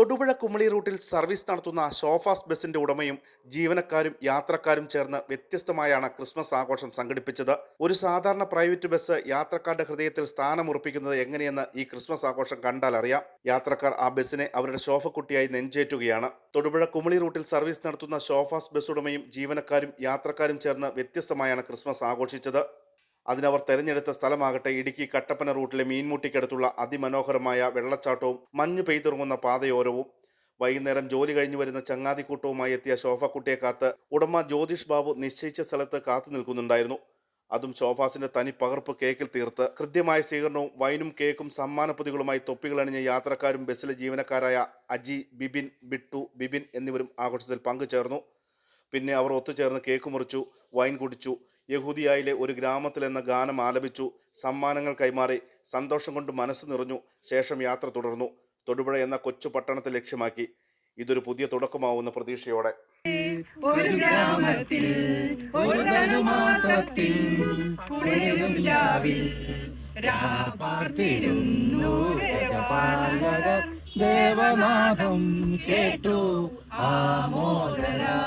തൊടുപുഴ കുമളി റൂട്ടിൽ സർവീസ് നടത്തുന്ന ഷോഫാസ് ബസിന്റെ ഉടമയും ജീവനക്കാരും യാത്രക്കാരും ചേർന്ന് വ്യത്യസ്തമായാണ് ക്രിസ്മസ് ആഘോഷം സംഘടിപ്പിച്ചത്. ഒരു സാധാരണ പ്രൈവറ്റ് ബസ് യാത്രക്കാരുടെ ഹൃദയത്തിൽ സ്ഥാനമുറപ്പിക്കുന്നത് എങ്ങനെയെന്ന് ഈ ക്രിസ്മസ് ആഘോഷം കണ്ടാൽ അറിയാം. യാത്രക്കാർ ആ ബസ്സിനെ അവരുടെ ശോഭക്കുട്ടിയായി നെഞ്ചേറ്റുകയാണ്. തൊടുപുഴ കുമളി റൂട്ടിൽ സർവീസ് നടത്തുന്ന ഷോഫാസ് ബസ് ഉടമയും ജീവനക്കാരും യാത്രക്കാരും ചേർന്ന് വ്യത്യസ്തമായാണ് ക്രിസ്മസ് ആഘോഷിച്ചത്. അതിനവർ തെരഞ്ഞെടുത്ത സ്ഥലമാകട്ടെ ഇടുക്കി കട്ടപ്പന റൂട്ടിലെ മീൻമുട്ടിക്കടുത്തുള്ള അതിമനോഹരമായ വെള്ളച്ചാട്ടവും മഞ്ഞ് പെയ്തിറങ്ങുന്ന പാതയോരവും. വൈകുന്നേരം ജോലി കഴിഞ്ഞു വരുന്ന ചങ്ങാതിക്കൂട്ടവുമായി എത്തിയ ശോഭക്കുട്ടിയെ കാത്ത് ഉടമ ജ്യോതിഷ് ബാബു നിശ്ചയിച്ച സ്ഥലത്ത് കാത്തു നിൽക്കുന്നുണ്ടായിരുന്നു. അതും ശോഭാസിന്റെ തനി പകർപ്പ് കേക്കിൽ തീർത്ത് കൃത്യമായ സ്വീകരണവും വൈനും കേക്കും സമ്മാന പൊതികളുമായി തൊപ്പികളണിഞ്ഞ യാത്രക്കാരും ബസ്സിലെ ജീവനക്കാരായ അജി ബിബിൻ ബിട്ടു ബിബിൻ എന്നിവരും ആഘോഷത്തിൽ പങ്കുചേർന്നു. പിന്നെ അവർ ഒത്തുചേർന്ന് കേക്ക് മുറിച്ചു വൈൻ കുടിച്ചു യഹൂദിയായിലെ ഒരു ഗ്രാമത്തിൽ എന്ന ഗാനം ആലപിച്ചു സമ്മാനങ്ങൾ കൈമാറി സന്തോഷം കൊണ്ട് മനസ്സ് നിറഞ്ഞു ശേഷം യാത്ര തുടർന്നു. തൊടുപുഴ എന്ന കൊച്ചു പട്ടണത്തെ ലക്ഷ്യമാക്കി. ഇതൊരു പുതിയ തുടക്കമാവുന്ന പ്രതീക്ഷയോടെ. ഒരു ഗ്രാമത്തിൽ ദേവനാഥം കേട്ടു ആമോദര.